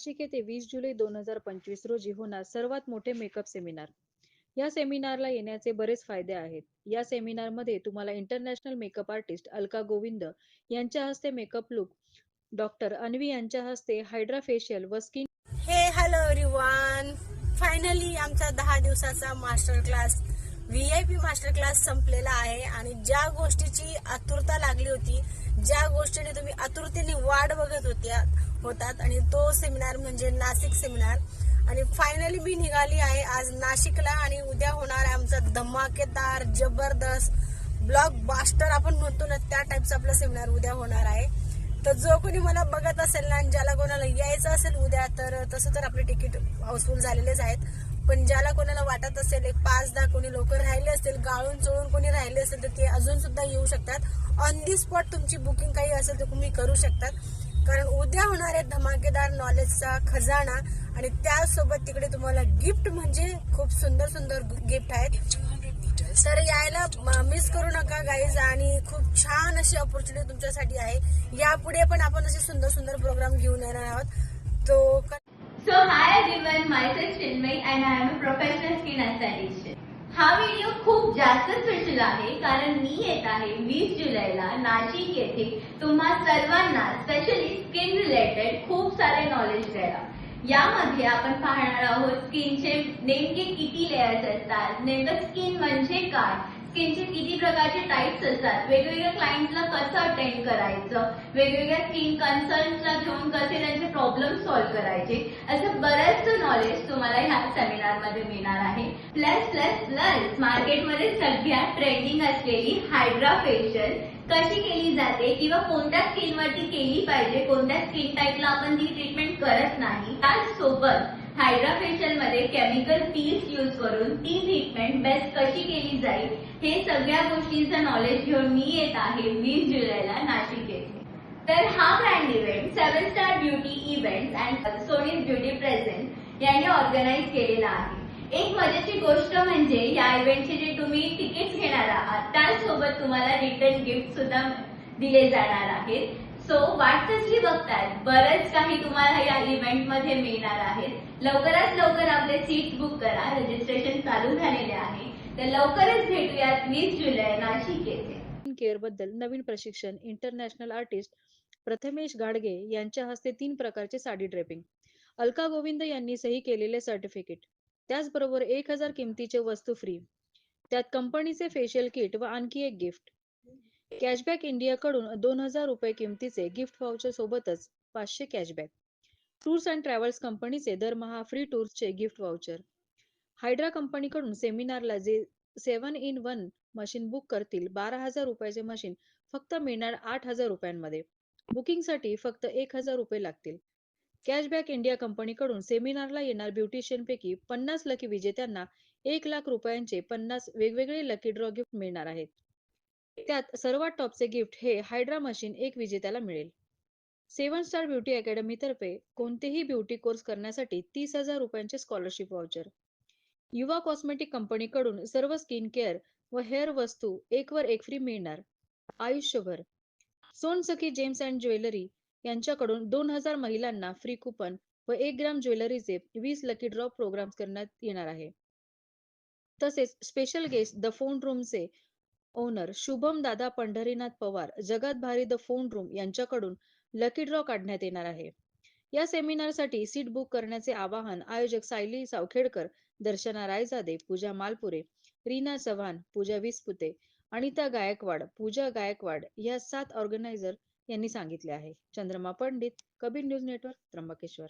नाशिक येथे वीस जुलै दोन हजार पंचवीस रोजी. होणार सर्वात मोठे मेकअप सेमिनार या सेमिनारला येण्याचे बरेच फायदे आहेत. या सेमिनारमध्ये तुम्हाला international makeup artist Alka Govind यांच्या हस्ते मेकअप लुक डॉक्टर अन्वी यांच्या हस्ते हायड्रा फेशियल व स्किन हे हॅलो एव्हरीवन फायनली आमचा दहा दिवसाचा master class V I P master class संपलेला आहे आणि ज्या गोष्टीची आतुरता लागली होती ज्या गोष्टीने तुम्ही आतुरतेने वाट बघत होत्या होतात. आणि तो सेमिनार म्हणजे नाशिक सेमिनार आणि फायनली मी निघाली आहे आज नाशिकला आणि उद्या होणार आहे आमचा धमाकेदार जबरदस्त ब्लॉक बास्टर आपण म्हणतो ना त्या टाईपचा आपला सेमिनार उद्या होणार आहे. तर जो कोणी मला बघत असेल ना आणि ज्याला कोणाला यायचं असेल उद्या तर तसं तर आपले तिकीट हाऊसफुल झालेलेच आहेत. पण ज्याला कोणाला वाटत असेल एक पाच दहा कोणी लोक राहिले असतील गाळून चोळून कोणी राहिले असेल तर ते अजून सुद्धा येऊ शकतात. ऑन दी स्पॉट तुमची बुकिंग काही असेल तर तुम्ही करू शकतात. कारण उद्या होणारे धमाकेदार नॉलेजचा खजाना आणि त्यासोबत तिकडे तुम्हाला गिफ्ट म्हणजे खूप सुंदर सुंदर गिफ्ट आहेत. तर यायला मिस करू नका गाईज आणि खूप छान अशी ऑपॉर्च्युनिटी तुमच्यासाठी आहे. यापुढे पण आपण असे सुंदर सुंदर प्रोग्राम घेऊन येणार आहोत. तो So hi everyone, myself Chinmay and I am a professional skin esthetician. हा व्हिडिओ खूप जास्त स्पेशल आहे कारण मी येत आहे वीस जुलैला नाशिक येथे तुम्हा सर्वांना स्पेशली स्किन रिलेटेड खूप सारे नॉलेज द्यायला यामध्ये आपण पाहणार आहोत स्किनचे नेमके किती लेयर्स असतात नेमकं स्किन म्हणजे काय स्किनचे किती प्रकारचे टाईप्स असतात. वेगवेगळ्या क्लायंटला कसं अटेंड करायचं? वेगवेगळ्या स्किन कन्सर्नला घेऊन कसे त्यांचे प्रॉब्लेम सॉल्व्ह करायचे? असं बरंचसं नॉलेज तुम्हाला ह्या सेमिनारमध्ये मिळणार आहे. प्लस प्लस प्लस मार्केटमध्ये सध्या ट्रेंडिंग असलेली हायड्रा फेशियल कशी केली जाते किंवा कोणत्या स्किनवरती केली पाहिजे? कोणत्या स्किन टाईपला आपण ती ट्रीटमेंट करत नाही? त्याचसोबत हायड्रा फेशियलमध्ये केमिकल पील्स यूज करून ती ट्रीटमेंट बेस्ट कशी केली जाईल हे सगळ्या गोष्टींचं नॉलेज घेऊन मी येत आहे वीस जुलैला नाशिक येथे. तर हा brand event seven star beauty event and Soni beauty present यांनी ऑर्गनाईज केलेला आहे. एक मजेची गोष्ट म्हणजे या इव्हेंटचे जे तुम्ही तिकीट घेणार आहात त्यासोबत तुम्हाला रिटर्न गिफ्ट सुद्धा दिले जाणार आहेत. सो वाट कसली बरंच काही तुम्हाला या इव्हेंटमध्ये मिळणार आहेत लवकरात लवकर आपले सीट बुक करा. रजिस्ट्रेशन चालू झालेले आहे. तर लवकरच भेटूयात वीस जुलै नाशिक येथे. केअरबद्दल नवीन प्रशिक्षण इंटरनॅशनल आर्टिस्ट प्रथमेश गाडगे यांच्या हस्ते तीन प्रकारचे साडी ड्रेपिंग अलका गोविंद यांनी सही केलेले सर्टिफिकेट त्याचबरोबर एक हजार किमतीचे वस्तू फ्री त्यात कंपनीचे फेशियल किट व आणखी एक गिफ्ट कॅशबॅक इंडिया कडून दोन हजार रुपये किमतीचे गिफ्ट व्हाउचर सोबतच पाचशे कॅशबॅक. टूर्स अँड ट्रॅव्हल्स कंपनीचे दरमहा फ्री टूर्सचे गिफ्ट व्हाउचर. हायड्रा कंपनीकडून सेमिनारला जे seven in one machine book करतील बारा हजार रुपयाचे मशीन फक्त मिळणार आठ हजार रुपयांमध्ये. बुकिंगसाठी फक्त एक हजार रुपये लागतील. कॅशबॅक इंडिया कंपनीकडून सेमिनारला येणार ब्युटिशियन पैकी पन्नास लकी विजेत्यांना एक लाख रुपयांचे पन्नास वेगवेगळे लकी ड्रॉ गिफ्ट मिळणार आहेत. त्यात सर्वात टॉपचे गिफ्ट हे हायड्रा मशीन एक विजेत्याला मिळेल. सेवन स्टार ब्युटी अकॅडमी तर्फे कोणतेही ब्युटी कोर्स करण्यासाठी तीस हजार रुपयांचे स्कॉलरशिप व्हाउचर. युवा कॉस्मेटिक कंपनीकडून सर्व स्किन केअर व हेअर वस्तू एक वर एक फ्री मिळणार. आयुष्यभर. सोनसखी जेम्स अँड ज्वेलरी यांच्याकडून दोन हजार महिलांना फ्री कुपन व एक ग्राम ज्वेलरीचे वीस लकी ड्रॉ प्रोग्राम करण्यात येणार आहे. तसेच स्पेशल गेस्ट द फोन रूमचे ओनर शुभम दादा पंढरीनाथ पवार जगात भारी द फोन रूम यांच्याकडून लकी ड्रॉ काढण्यात येणार आहे. या सेमिनारसाठी सीट बुक करण्याचे आवाहन आयोजक सायली सावखेडकर दर्शना रायजादे पूजा मालपुरे रीना चव्हाण पूजा विसपुते अनिता गायकवाड पूजा गायकवाड या सात ऑर्गनायझर यांनी सांगितले आहे. Chandrama Pandit Kabir news network Trimbakeshwar.